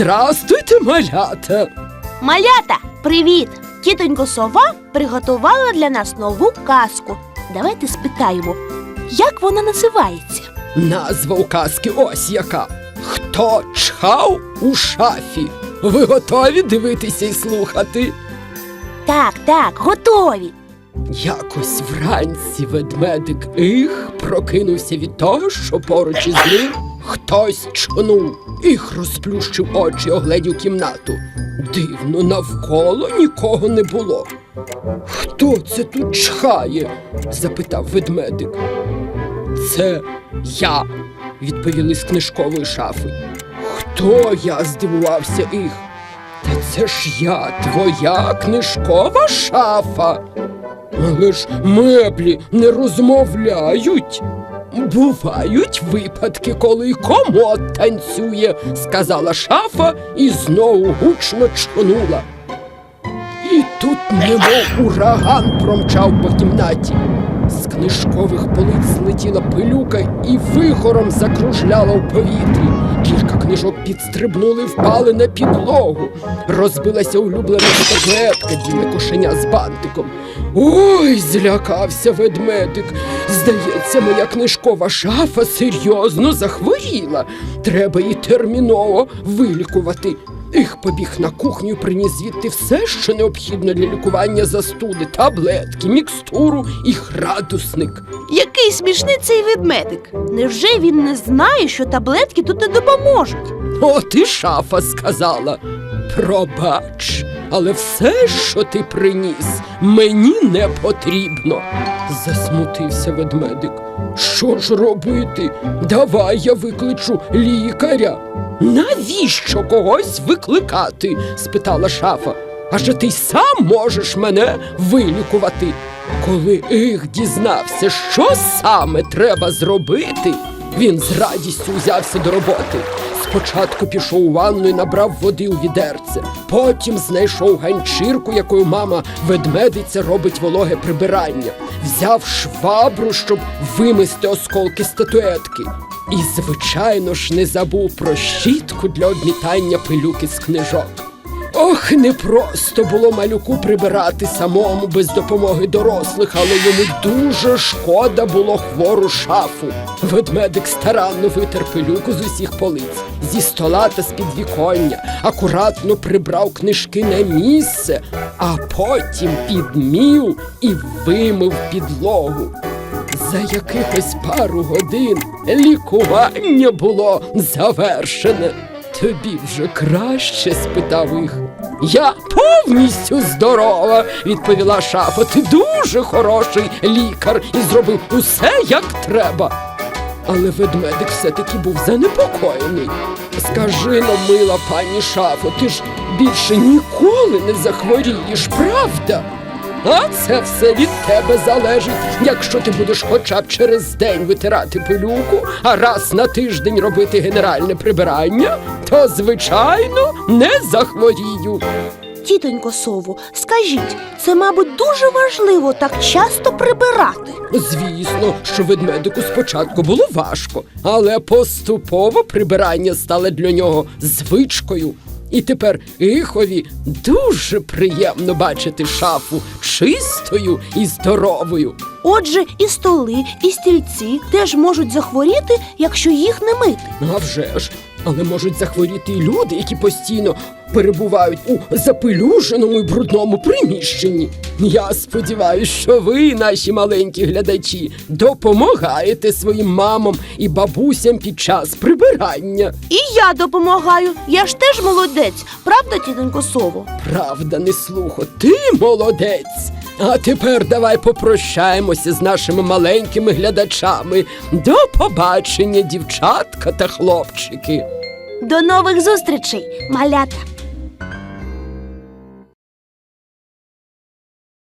Здрастуйте, малята! Малята, привіт! Тітонько сова приготувала для нас нову казку. Давайте спитаємо, як вона називається? Назва у казки ось яка. Хто чхав у шафі? Ви готові дивитися і слухати? Так, так, готові. Якось вранці ведмедик їх прокинувся від того, що поруч із ним хтось чхнув. Їх розплющив очі, огледів кімнату. Дивно, навколо нікого не було. Хто це тут чхає? запитав ведмедик. Це я, відповіли з книжкової шафи. Хто я? здивувався їх. Та це ж я, твоя книжкова шафа. Але ж меблі не розмовляють. Бувають випадки, коли комод танцює, сказала шафа і знову гучно чхнула. І тут немов ураган промчав по кімнаті. З книжкових полиць злетіла пилюка і вихором закружляла в повітрі. Кілька книжок підстрибнули, впали на підлогу. Розбилася улюблена стаблетка, дівне кошеня з бантиком. Ой, злякався ведмедик. Здається, моя книжкова шафа серйозно захворіла. Треба її терміново вилікувати. Їх побіг на кухню, і приніс звідти все, що необхідно для лікування застуди, таблетки, мікстуру і градусник. Який смішний цей ведмедик. Невже він не знає, що таблетки тут не допоможуть? От і шафа сказала. Пробач, але все, що ти приніс, мені не потрібно. Засмутився ведмедик. Що ж робити? Давай я викличу лікаря. Навіщо когось викликати? спитала шафа. Адже ти сам можеш мене вилікувати. Коли їх дізнався, що саме треба зробити, він з радістю взявся до роботи. Спочатку пішов у ванну і набрав води у відерце. Потім знайшов ганчірку, якою мама ведмедиця робить вологе прибирання. Взяв швабру, щоб вимести осколки статуетки. І, звичайно ж, не забув про щітку для одмітання пилюки з книжок. Ох, не просто було малюку прибирати самому без допомоги дорослих, але йому дуже шкода було хвору шафу. Ведмедик старанно витер пилюку з усіх полиць, зі стола та з підвіконня, акуратно прибрав книжки на місце, а потім підмів і вимив підлогу. За якихось пару годин лікування було завершене. Тобі вже краще? спитав їх. Я повністю здорова, відповіла шафа. Ти дуже хороший лікар і зробив усе як треба. Але ведмедик все-таки був занепокоєний. Скажи но, мила пані шафо, ти ж більше ніколи не захворієш, правда? А це все від тебе залежить. Якщо ти будеш хоча б через день витирати пилюку, а раз на тиждень робити генеральне прибирання, то звичайно не захворію. Тітонько сову, скажіть, це, мабуть, дуже важливо так часто прибирати. Звісно, що ведмедику спочатку було важко, але поступово прибирання стало для нього звичкою. І тепер Іхові дуже приємно бачити шафу чистою і здоровою. Отже, і столи, і стільці теж можуть захворіти, якщо їх не мити. А вже ж, але можуть захворіти і люди, які постійно перебувають у запелюженому і брудному приміщенні. Я сподіваюся, що ви, наші маленькі глядачі, допомагаєте своїм мамам і бабусям під час прибирання. І я допомагаю. Я ж теж молодець, правда, тітонько сово? Правда, не слухо, ти молодець. А тепер давай попрощаємося з нашими маленькими глядачами. До побачення, дівчатка та хлопчики. До нових зустрічей, малята!